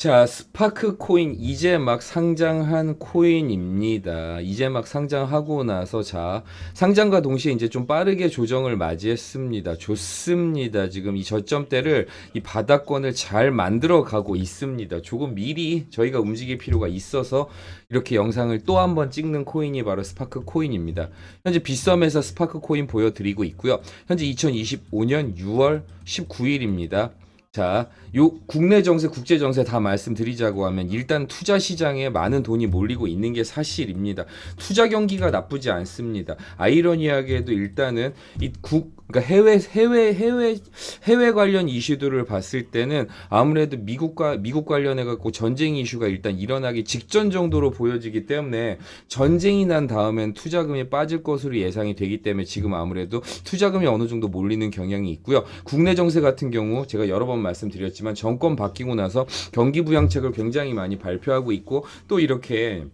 자, 스파크 코인 이제 막 상장한 코인입니다. 이제 막 상장하고 나서 자, 상장과 동시에 이제 좀 빠르게 조정을 맞이했습니다. 좋습니다. 지금 이 저점대를 이 바닥권을 잘 만들어 가고 있습니다. 조금 미리 저희가 움직일 필요가 있어서 이렇게 영상을 또 한 번 찍는 코인이 바로 스파크 코인입니다. 현재 빗썸에서 스파크 코인 보여드리고 있고요. 현재 2025년 6월 19일입니다. 자, 요 국내 정세, 국제 정세 다 말씀드리자고 하면 일단 투자 시장에 많은 돈이 몰리고 있는 게 사실입니다. 투자 경기가 나쁘지 않습니다. 아이러니하게도 일단은 이 국, 그러니까 해외 해외 해외 해외 관련 이슈들을 봤을 때는 아무래도 미국과 미국 관련해 갖고 전쟁 이슈가 일단 일어나기 직전 정도로 보여지기 때문에 전쟁이 난 다음엔 투자금이 빠질 것으로 예상이 되기 때문에 지금 아무래도 투자금이 어느 정도 몰리는 경향이 있고요. 국내 정세 같은 경우 제가 여러 번 말씀드렸지만 정권 바뀌고 나서 경기 부양책을 굉장히 많이 발표하고 있고 또 이렇게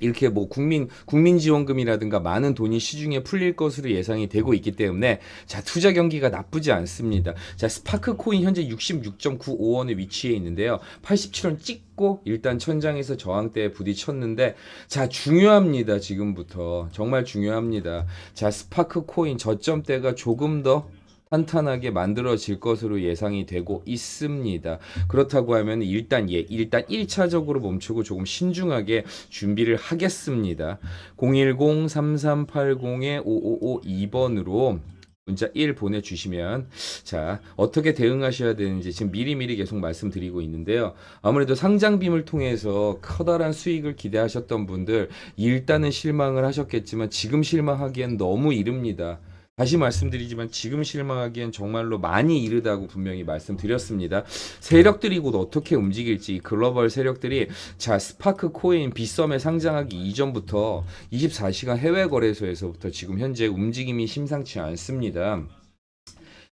이렇게 뭐 국민 국민 지원금이라든가 많은 돈이 시중에 풀릴 것으로 예상이 되고 있기 때문에 자 투자 경기가 나쁘지 않습니다. 자 스파크 코인 현재 66.95원에 위치해 있는데요. 87원 찍고 일단 천장에서 저항대에 부딪혔는데 자 중요합니다. 지금부터 정말 중요합니다. 자 스파크 코인 저점대가 조금 더 탄탄하게 만들어질 것으로 예상이 되고 있습니다. 그렇다고 하면 일단 예, 일단 1차적으로 멈추고 조금 신중하게 준비를 하겠습니다. 010-3380-5552번으로 문자 1 보내주시면 자 어떻게 대응하셔야 되는지 지금 미리미리 계속 말씀드리고 있는데요. 아무래도 상장빔을 통해서 커다란 수익을 기대하셨던 분들 일단은 실망을 하셨겠지만 지금 실망하기엔 너무 이릅니다. 다시 말씀드리지만 지금 실망하기엔 정말로 많이 이르다고 분명히 말씀드렸습니다. 세력들이 곧 어떻게 움직일지 이 글로벌 세력들이 자 스파크 코인 빗썸에 상장하기 이전부터 24시간 해외 거래소에서부터 지금 현재 움직임이 심상치 않습니다.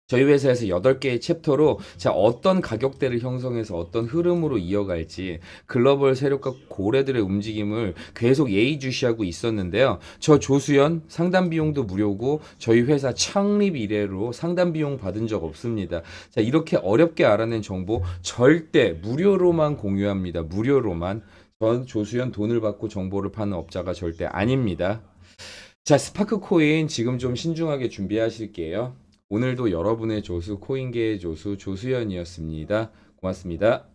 저희 회사에서 8개의 챕터로 자 어떤 가격대를 형성해서 어떤 흐름으로 이어갈지 글로벌 세력과 고래들의 움직임을 계속 예의주시하고 있었는데요. 저 조수연 상담 비용도 무료고 저희 회사 창립 이래로 상담 비용 받은 적 없습니다. 자 이렇게 어렵게 알아낸 정보 절대 무료로만 공유합니다. 무료로만 전 조수연 돈을 받고 정보를 파는 업자가 절대 아닙니다. 자 스파크 코인 지금 좀 신중하게 준비하실게요. 오늘도 여러분의 조수 코인계의 조수 조수연이었습니다. 고맙습니다.